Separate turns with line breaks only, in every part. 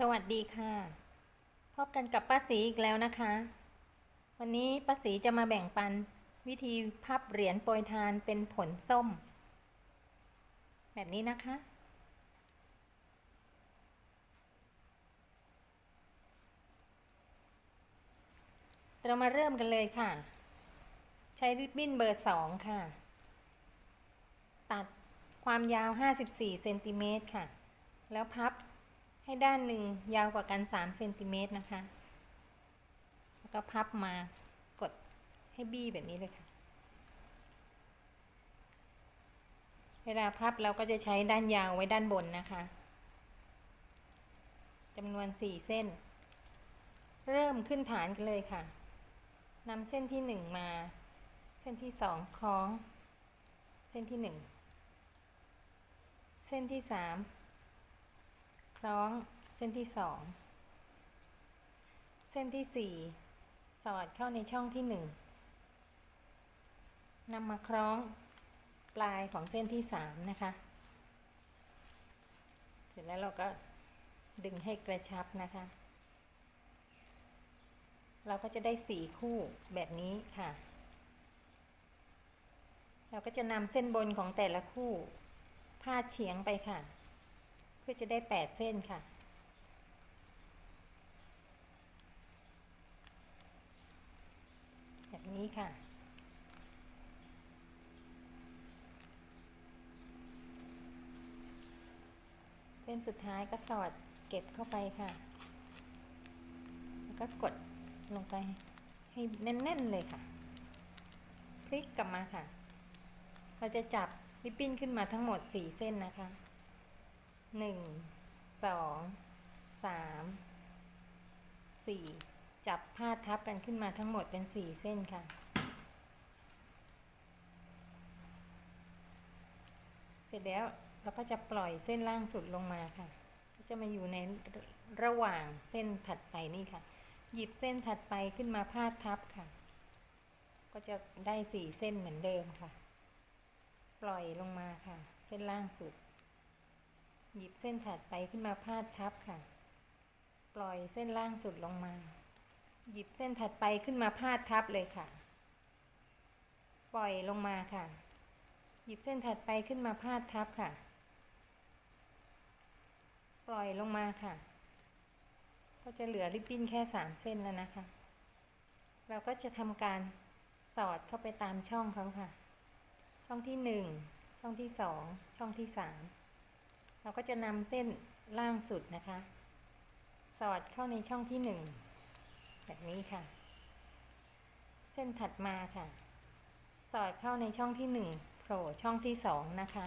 สวัสดีค่ะ พบกันกับป้าสีอีกแล้วนะคะ วันนี้ป้าสีจะมาแบ่งปันวิธีพับเหรียญโปรยทานเป็นผลส้ม แบบนี้นะคะ เรามาเริ่มกันเลยค่ะ ใช้ริบบิ้นเบอร์สองค่ะ ตัดความยาว 54เซนติเมตรค่ะ แล้วพับ ให้ด้านหนึ่งยาวกว่ากัน3เซนติเมตรนะคะ แล้วก็พับมากดให้บี้แบบนี้เลยค่ะ เวลาพับเราก็จะใช้ด้านยาวไว้ด้านบนนะคะจำนวน 4 เส้น เริ่มขึ้นฐานกันเลยค่ะนำเส้นที่ 1 มา เส้นที่ 2 คล้อง เส้นที่ 1 เส้นที่ 3 คล้องเส้นที่สองเส้นที่สี่สอดเข้าในช่องที่หนึ่งนำมาคล้องปลายของเส้นที่สามนะคะ เสร็จแล้วเราก็ดึงให้กระชับนะคะ เราก็จะได้สี่คู่แบบนี้ค่ะ เราก็จะนำเส้นบนของแต่ละคู่พาดเฉียงไปค่ะ พื่อจะได้แปดเส้นค่ะ แบบนี้ค่ะ เส้นสุดท้ายก็สอดเก็บเข้าไปค่ะ แล้วก็กดลงไปให้แน่นๆเลยค่ะคลิกกลับมาค่ะ เราจะจับริบบิ้นขึ้นมาทั้งหมด 4 เส้นนะคะ 1 2 3 4จับพาดทับกันขึ้นมาทั้งหมดเป็น4เส้นค่ะ เสร็จแล้วเราก็จะปล่อยเส้นล่างสุดลงมาค่ะ ก็จะมาอยู่ในระหว่างเส้นถัดไปนี่ค่ะ หยิบเส้นถัดไปขึ้นมาพาดทับค่ะ ก็จะได้4เส้นเหมือนเดิมค่ะ ปล่อยลงมาค่ะ เส้นล่างสุด หยิบเส้นถัดไปขึ้นมาพาดทับค่ะ ปล่อยเส้นล่างสุดลงมา หยิบเส้นถัดไปขึ้นมาพาดทับเลยค่ะ ปล่อยลงมาค่ะ หยิบเส้นถัดไปขึ้นมาพาดทับค่ะ ปล่อยลงมาค่ะ ก็จะเหลือริบบิ้นแค่สามเส้นแล้วนะคะ เราก็จะทำการสอดเข้าไปตามช่องเขาค่ะ ช่องที่หนึ่งช่องที่สองช่องที่สาม เราก็จะนำเส้นล่างสุดนะคะ สอดเข้าในช่องที่หนึ่งแบบนี้ค่ะ เส้นถัดมาค่ะ สอดเข้าในช่องที่หนึ่งโผล่ช่องที่สองนะคะ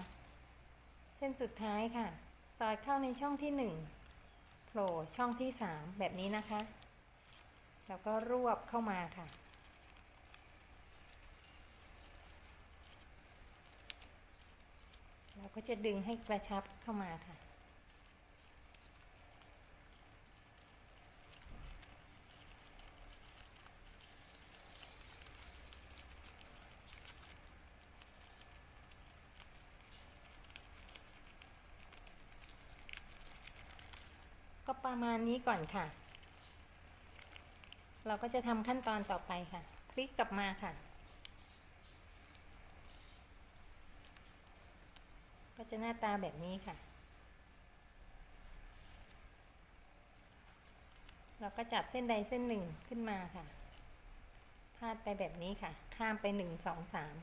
เส้นสุดท้ายค่ะ สอดเข้าในช่องที่หนึ่งโผล่ช่องที่สามแบบนี้นะคะ แล้วก็รวบเข้ามาค่ะ เราก็จะดึงให้กระชับเข้ามาค่ะ ก็ประมาณนี้ก่อนค่ะ เราก็จะทำขั้นตอนต่อไปค่ะ คลิกกลับมาค่ะ จะหน้าตาแบบนี้ค่ะ เราก็จับเส้นใดเส้นหนึ่งขึ้นมาค่ะ พาดไปแบบนี้ค่ะ ข้ามไปหนึ่งสองสาม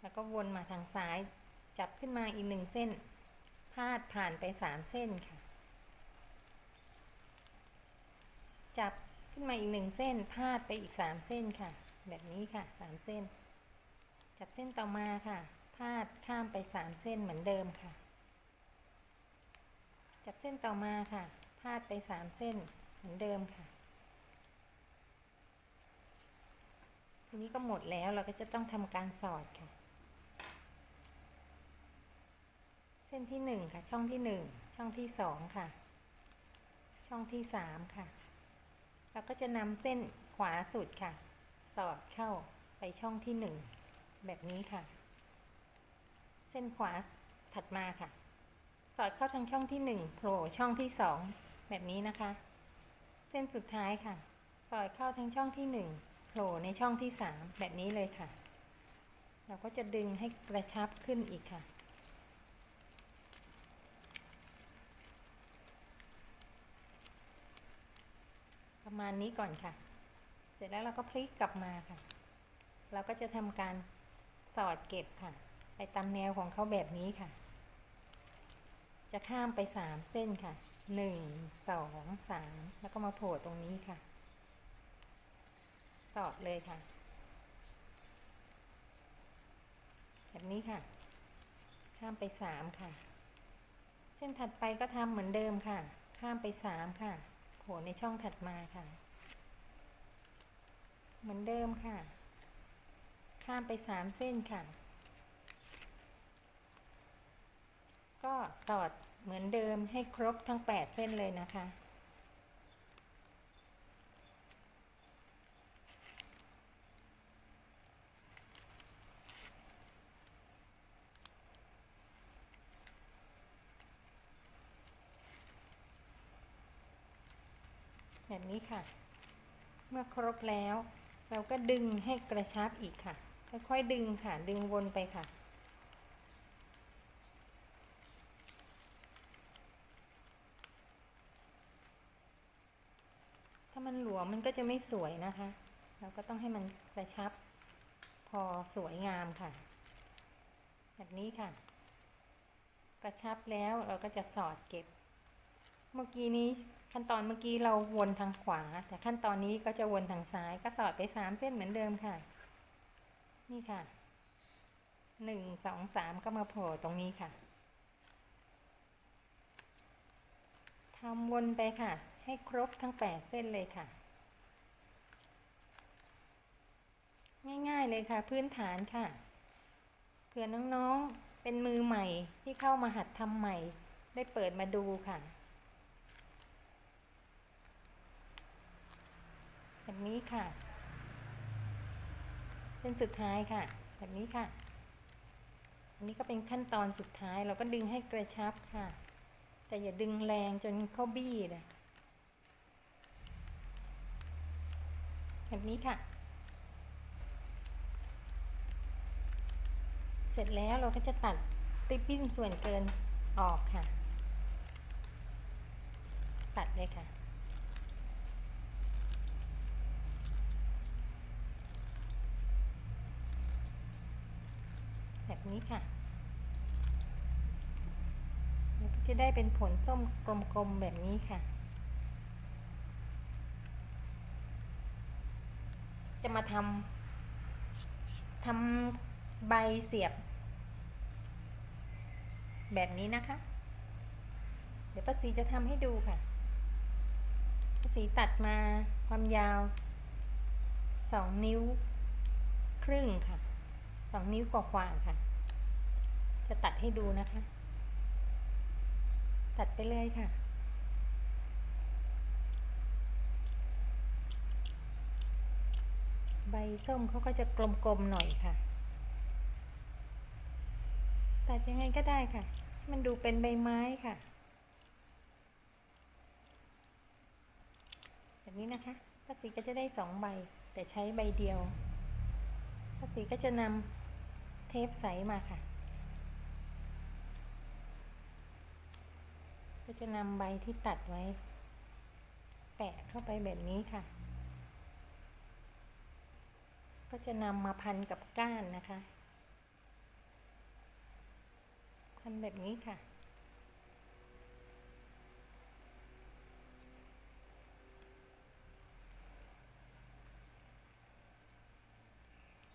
แล้วก็วนมาทางซ้าย จับขึ้นมาอีกหนึ่งเส้น พาดผ่านไปสามเส้นค่ะ จับขึ้นมาอีกหนึ่งเส้น พาดไปอีกสามเส้นค่ะ แบบนี้ค่ะสามเส้น จับเส้นต่อมาค่ะาดข้ามไปสามเส้นเหมือนเดิมค่ะ จับเส้นต่อมาค่ะ พาดไปสามเส้นเหมือนเดิมค่ะ ทีนี้ก็หมดแล้วเราก็จะต้องทำการสอดค่ะ เส้นที่หนึ่งค่ะ ช่องที่หนึ่งช่องที่สองค่ะ ช่องที่สามค่ะ เราก็จะนำเส้นขวาสุดค่ะ สอดเข้าไปช่องที่หนึ่งแบบนี้ค่ะ เส้นขวาถัดมาค่ะ สอดเข้าทางช่องที่หนึ่งโผล่ช่องที่สองแบบนี้นะคะ เส้นสุดท้ายค่ะ สอดเข้าทั้งช่องที่หนึ่งโผล่ในช่องที่สามแบบนี้เลยค่ะ เราก็จะดึงให้กระชับขึ้นอีกค่ะประมาณนี้ก่อนค่ะ เสร็จแล้วเราก็พลิกกลับมาค่ะ เราก็จะทำการสอดเก็บค่ะ ไปตามแนวของเขาแบบนี้ค่ะ จะข้ามไปสามเส้นค่ะหนึ่งสองสามแล้วก็มาโผล่ตรงนี้ค่ะ สอดเลยค่ะ แบบนี้ค่ะ ข้ามไปสามค่ะ เส้นถัดไปก็ทำเหมือนเดิมค่ะ ข้ามไปสามค่ะ โผล่ในช่องถัดมาค่ะ เหมือนเดิมค่ะ ข้ามไปสามเส้นค่ะ ก็สอดเหมือนเดิมให้ครบทั้ง 8 เส้นเลยนะคะ แบบนี้ค่ะ เมื่อครบแล้ว เราก็ดึงให้กระชับอีกค่ะ ค่อยๆดึงค่ะ ดึงวนไปค่ะ มันหลวมมันก็จะไม่สวยนะคะ เราก็ต้องให้มันกระชับพอสวยงามค่ะ แบบนี้ค่ะ กระชับแล้วเราก็จะสอดเก็บ เมื่อกี้นี้ขั้นตอนเมื่อกี้เราวนทางขวา แต่ขั้นตอนนี้ก็จะวนทางซ้ายก็สอดไปสามเส้นเหมือนเดิมค่ะ นี่ค่ะหนึ่งสองสามก็มาโผล่ตรงนี้ค่ะทำวนไปค่ะ ให้ครบทั้งแปดเส้นเลยค่ะ ง่ายๆเลยค่ะพื้นฐานค่ะ เผื่อน้องๆเป็นมือใหม่ที่เข้ามาหัดทำใหม่ ได้เปิดมาดูค่ะแบบนี้ค่ะ เป็นสุดท้ายค่ะ แบบนี้ค่ะ อันนี้ก็เป็นขั้นตอนสุดท้ายเราก็ดึงให้กระชับค่ะ แต่อย่าดึงแรงจนเข้าบี้เล แบบนี้ค่ะ เสร็จแล้วเราก็จะตัดริบบิ้นส่วนเกินออกค่ะ ตัดเลยค่ะ แบบนี้ค่ะจะได้เป็นผลส้มกลมๆแบบนี้ค่ะ จะมาทำทำใบเสียบ แบบนี้นะคะ เดี๋ยวป้าสีจะทำให้ดูค่ะป้าสีตัดมาความยาว2นิ้วครึ่งค่ะ2นิ้วกว่าๆค่ะ จะตัดให้ดูนะคะ ตัดไปเลยค่ะ ใบส้มเขาก็จะกลมๆหน่อยค่ะ ตัดยังไงก็ได้ค่ะ มันดูเป็นใบไม้ค่ะ แบบนี้นะคะป้าสีก็จะได้สองใบ แต่ใช้ใบเดียวป้าสีก็จะนำเทปใสมาค่ะ ก็จะนำใบที่ตัดไว้ แปะเข้าไปแบบนี้ค่ะ ก็จะนำมาพันกับก้านนะคะพันแบบนี้ค่ะ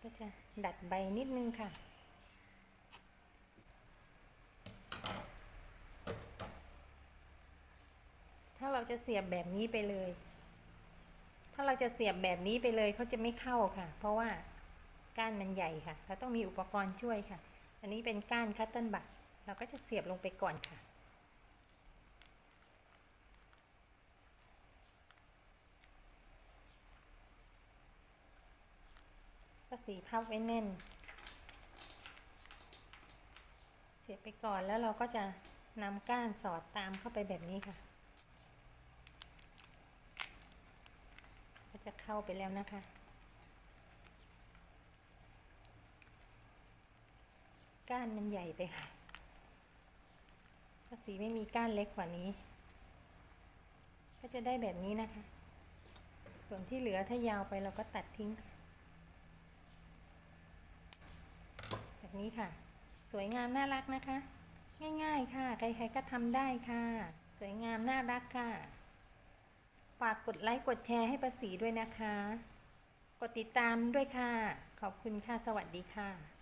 ก็จะดัดใบนิดนึงค่ะถ้าเราจะเสียบแบบนี้ไปเลย ถ้าเราจะเสียบแบบนี้ไปเลยเขาจะไม่เข้าค่ะ เพราะว่าก้านมันใหญ่ค่ะ เราต้องมีอุปกรณ์ช่วยค่ะ อันนี้เป็นก้านคัตเติลบัตเราก็จะเสียบลงไปก่อนค่ะ ก็สีพับไว้แน่น เสียบไปก่อนแล้วเราก็จะนำก้านสอดตามเข้าไปแบบนี้ค่ะ จะเข้าไปแล้วนะคะ ก้านมันใหญ่ไปค่ะถ้าสีไม่มีก้านเล็กกว่านี้ ก็จะได้แบบนี้นะคะ ส่วนที่เหลือถ้ายาวไปเราก็ตัดทิ้ง แบบนี้ค่ะ สวยงามน่ารักนะคะ ง่ายๆค่ะ ใครๆก็ทำได้ค่ะ สวยงามน่ารักค่ะ ฝากกดไลค์กดแชร์ให้ประสีด้วยนะคะ กดติดตามด้วยค่ะ ขอบคุณค่ะ สวัสดีค่ะ